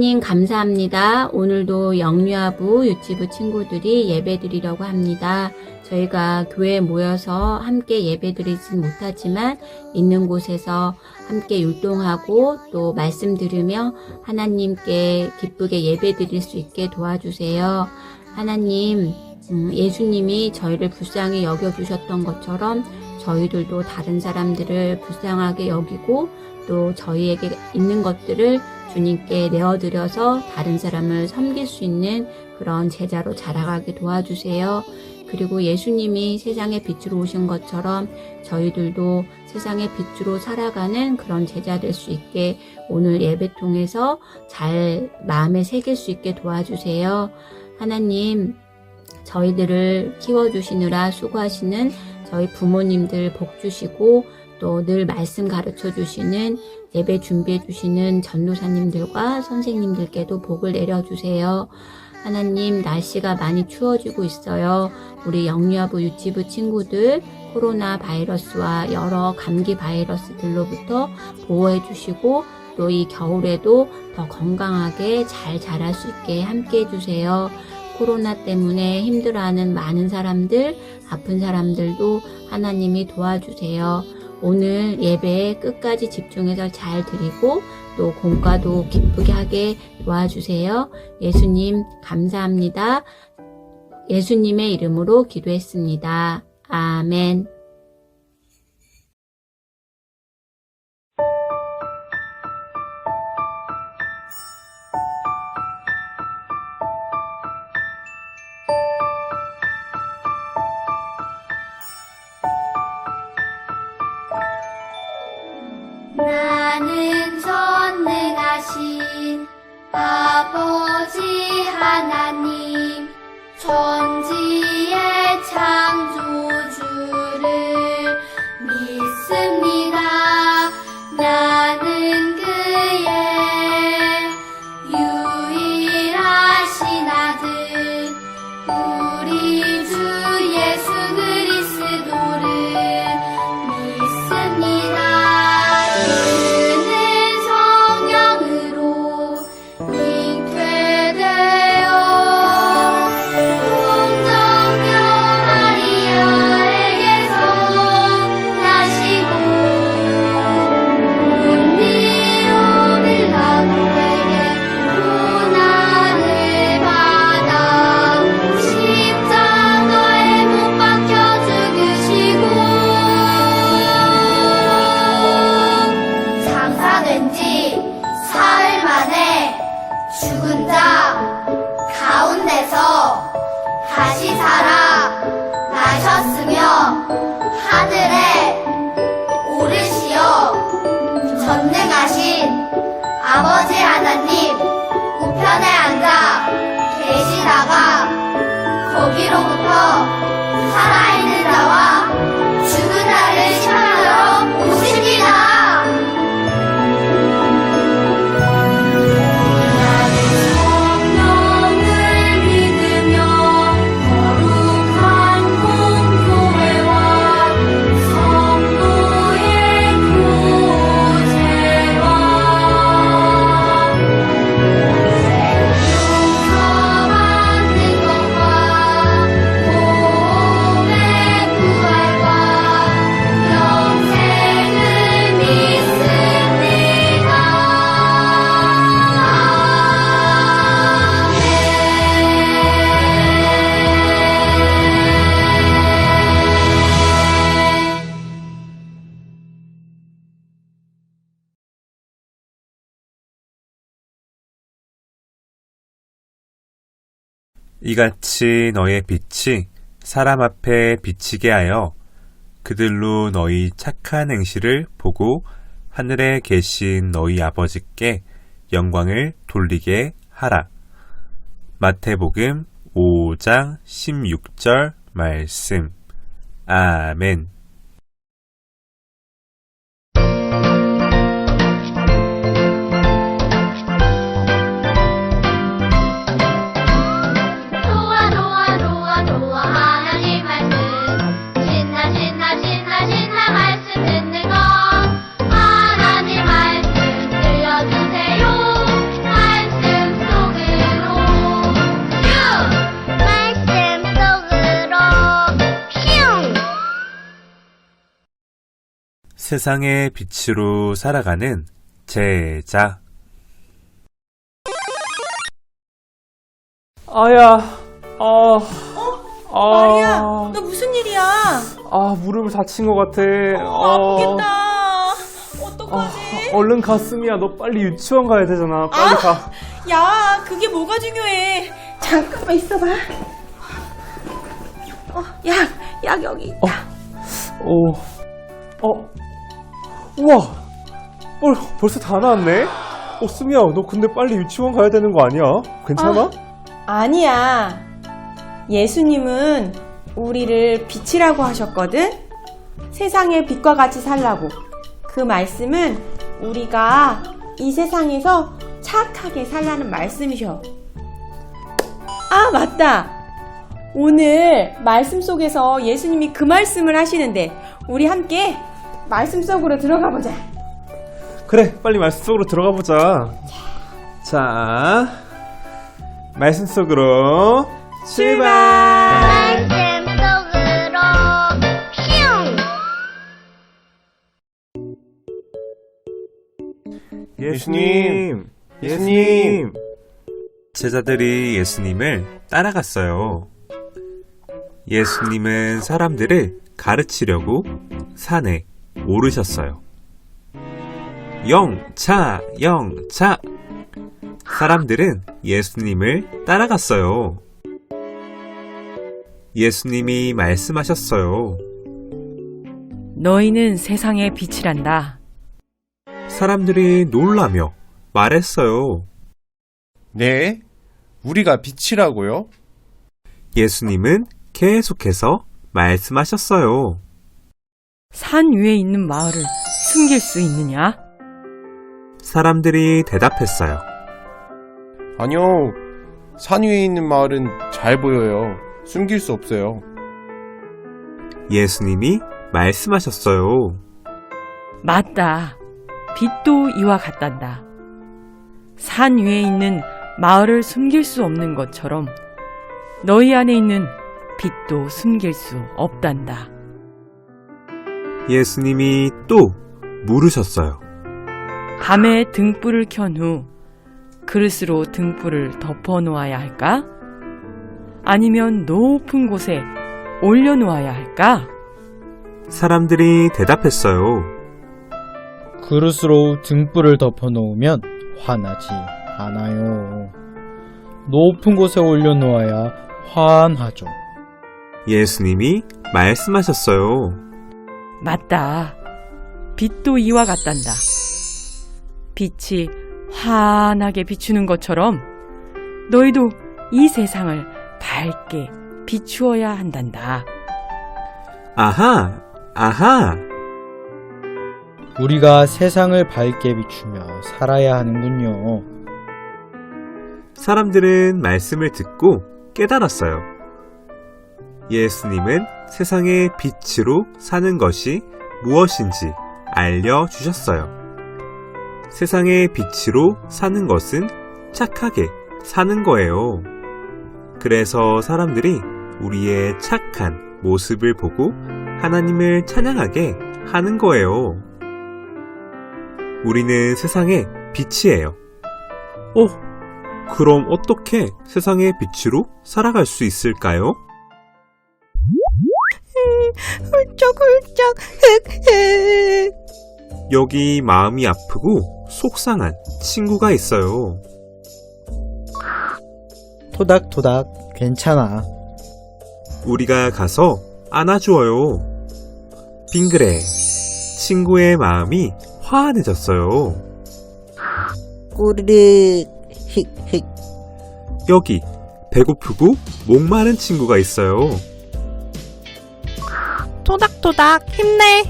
하나님 감사합니다. 오늘도 영유아부 유치부 친구들이 예배 드리려고 합니다. 저희가 교회에 모여서 함께 예배 드리진 못하지만 있는 곳에서 함께 율동하고 또 말씀 들으며 하나님께 기쁘게 예배 드릴 수 있게 도와주세요. 하나님, 음, 예수님이 저희를 불쌍히 여겨주셨던 것처럼 저희들도 다른 사람들을 불쌍하게 여기고 또 저희에게 있는 것들을 주님께 내어드려서 다른 사람을 섬길 수 있는 그런 제자로 자라가게 도와주세요. 그리고 예수님이 세상의 빛으로 오신 것처럼 저희들도 세상의 빛으로 살아가는 그런 제자 될 수 있게 오늘 예배 통해서 잘 마음에 새길 수 있게 도와주세요. 하나님, 저희들을 키워주시느라 수고하시는 저희 부모님들 복 주시고 또 늘 말씀 가르쳐 주시는 예배 준비해 주시는 전도사님들과 선생님들께도 복을 내려주세요. 하나님, 날씨가 많이 추워지고 있어요. 우리 영유아부 유치부 친구들 코로나 바이러스와 여러 감기 바이러스들로부터 보호해 주시고 또 이 겨울에도 더 건강하게 잘 자랄 수 있게 함께 해 주세요. 코로나 때문에 힘들어하는 많은 사람들, 아픈 사람들도 하나님이 도와주세요. 오늘 예배에 끝까지 집중해서 잘 드리고 또 공과도 기쁘게 하게 도와주세요. 예수님 감사합니다. 예수님의 이름으로 기도했습니다. 아멘. 전능하신 아버지 하나님 이같이 너의 빛이 사람 앞에 비치게 하여 그들로 너희 착한 행실을 보고 하늘에 계신 너희 아버지께 영광을 돌리게 하라. 마태복음 5장 16절 말씀. 아멘. 세상의 빛으로 살아가는 제자. 아야, 아, 아, 마리아, 너 무슨 일이야? 아 무릎을 다친 것 같아. 어, 아프겠다. 어떡하지? 얼른 가, 스미야. 너 빨리 유치원 가야 되잖아. 빨리 아. 가. 야, 그게 뭐가 중요해? 잠깐만 있어봐. 어, 약, 약 여기 있다. 오, 어, 우와, 어, 벌써 다 나왔네. 어, 스미야, 너 근데 빨리 유치원 가야 되는 거 아니야? 괜찮아? 아니야. 예수님은 우리를 빛이라고 하셨거든? 세상의 빛과 같이 살라고. 그 말씀은 우리가 이 세상에서 착하게 살라는 말씀이셔. 아, 맞다. 오늘 말씀 속에서 예수님이 그 말씀을 하시는데, 우리 함께 말씀 속으로 들어가 보자. 그래, 빨리 말씀 속으로 들어가 보자. 자, 말씀 속으로 출발. 말씀 속으로 슝 예수님, 예수님. 제자들이 예수님을 따라갔어요. 예수님은 사람들을 가르치려고 산에 오르셨어요. 영차, 영차. 사람들은 예수님을 따라갔어요. 예수님이 말씀하셨어요. 너희는 세상의 빛이란다. 사람들이 놀라며 말했어요. 네? 우리가 빛이라고요? 예수님은 계속해서 말씀하셨어요. 산 위에 있는 마을을 숨길 수 있느냐? 사람들이 대답했어요. 아니요. 산 위에 있는 마을은 잘 보여요. 숨길 수 없어요. 예수님이 말씀하셨어요. 맞다. 빛도 이와 같단다. 산 위에 있는 마을을 숨길 수 없는 것처럼 너희 안에 있는 빛도 숨길 수 없단다. 예수님이 또 물으셨어요. 밤에 등불을 켠 후 그릇으로 등불을 덮어 놓아야 할까? 아니면 높은 곳에 올려 놓아야 할까? 사람들이 대답했어요. 그릇으로 등불을 덮어 놓으면 화나지 않아요. 높은 곳에 올려 놓아야 환하죠. 예수님이 말씀하셨어요. 맞다. 빛도 이와 같단다. 빛이 환하게 비추는 것처럼 너희도 이 세상을 밝게 비추어야 한단다. 아하, 아하. 우리가 세상을 밝게 비추며 살아야 하는군요. 사람들은 말씀을 듣고 깨달았어요. 예수님은 세상의 빛으로 사는 것이 무엇인지 알려주셨어요. 세상의 빛으로 사는 것은 착하게 사는 거예요. 그래서 사람들이 우리의 착한 모습을 보고 하나님을 찬양하게 하는 거예요. 우리는 세상의 빛이에요. 어, 그럼 어떻게 세상의 빛으로 살아갈 수 있을까요? 훌쩍훌쩍, 여기 마음이 아프고 속상한 친구가 있어요. 토닥토닥 괜찮아. 우리가 가서 안아주어요. 빙그레. 친구의 마음이 화안해졌어요. 꾸르륵 힉힉 여기 배고프고 목마른 친구가 있어요. 토닥토닥, 힘내.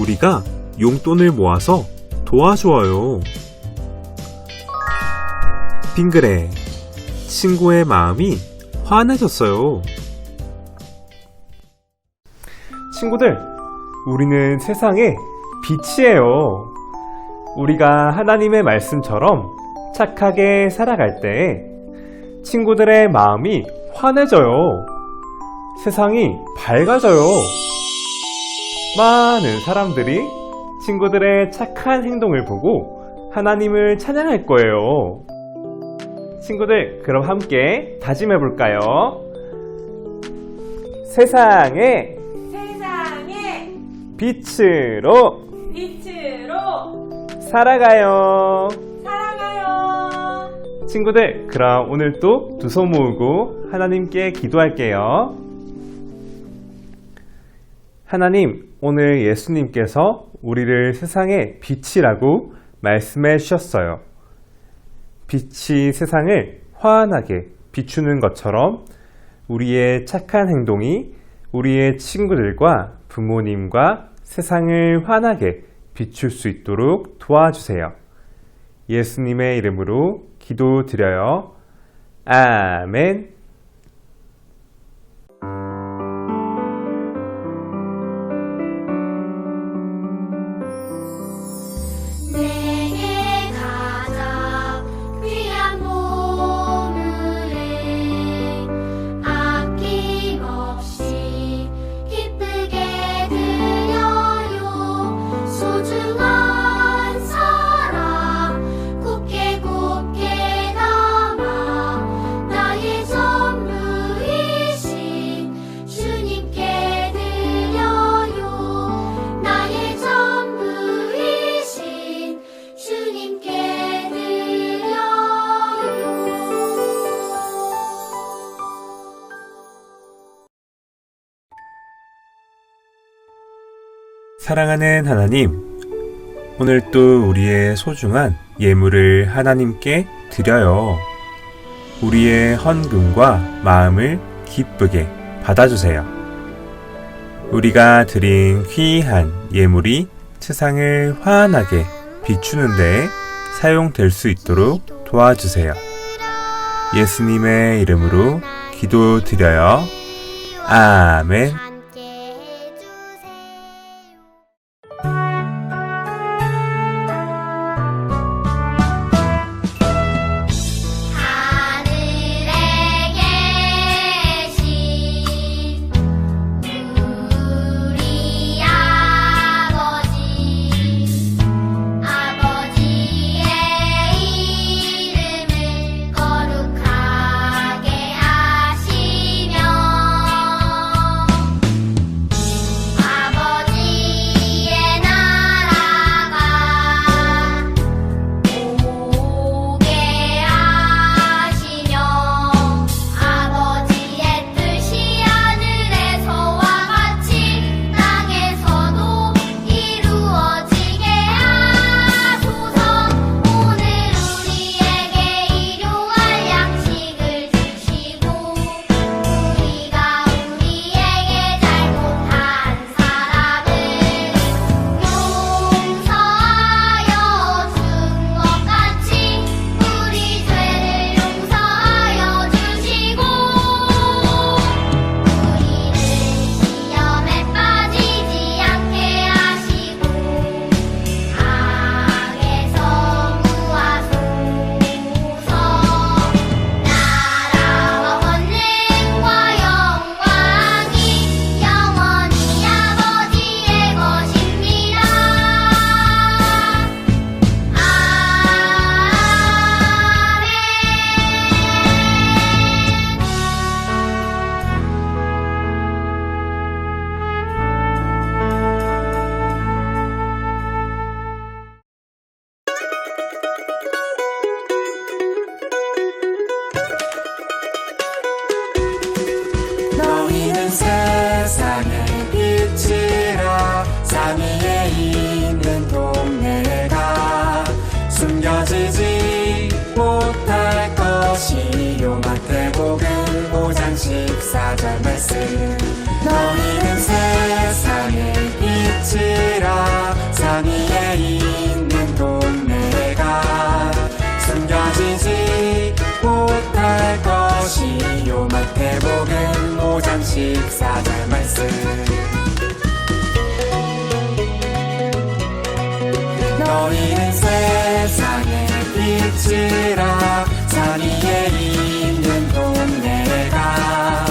우리가 용돈을 모아서 도와주어요. 빙그레. 친구의 마음이 화내졌어요. 친구들, 우리는 세상의 빛이에요. 우리가 하나님의 말씀처럼 착하게 살아갈 때 친구들의 마음이 환해져요. 세상이 밝아져요. 많은 사람들이 친구들의 착한 행동을 보고 하나님을 찬양할 거예요. 친구들, 그럼 함께 다짐해 볼까요? 세상에 세상에 빛으로 빛으로 살아가요. 살아가요. 친구들, 그럼 오늘 또두손 모으고 하나님께 기도할게요. 하나님, 오늘 예수님께서 우리를 세상의 빛이라고 말씀해 주셨어요. 빛이 세상을 환하게 비추는 것처럼 우리의 착한 행동이 우리의 친구들과 부모님과 세상을 환하게 비출 수 있도록 도와주세요. 예수님의 이름으로 기도드려요. 아멘. 사랑하는 하나님, 오늘 또 우리의 소중한 예물을 하나님께 드려요. 우리의 헌금과 마음을 기쁘게 받아주세요. 우리가 드린 귀한 예물이 세상을 환하게 비추는 데 사용될 수 있도록 도와주세요. 예수님의 이름으로 기도드려요. 아멘. 너희는 세상의 빛이라. 산 위에 있는 동네가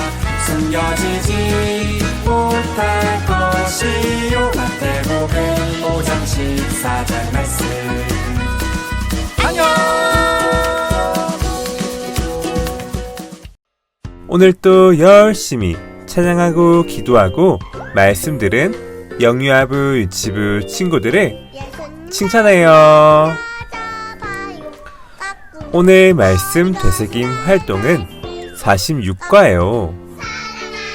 숨겨지지 못할 것이요. 마태복음 5장 14절 말씀. 안녕! 오늘도 열심히 찬양하고 기도하고 말씀 들은 영유아부 유치부 친구들의 칭찬해요. 오늘 말씀 되새김 활동은 46과예요.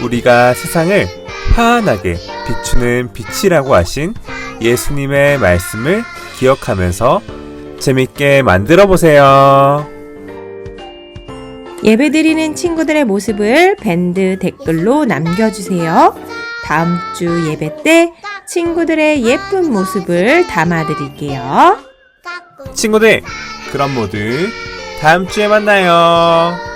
우리가 세상을 환하게 비추는 빛이라고 하신 예수님의 말씀을 기억하면서 재밌게 만들어 보세요. 예배드리는 친구들의 모습을 밴드 댓글로 남겨주세요. 다음 주 예배 때 친구들의 예쁜 모습을 담아드릴게요. 친구들, 그럼 모두 다음 주에 만나요.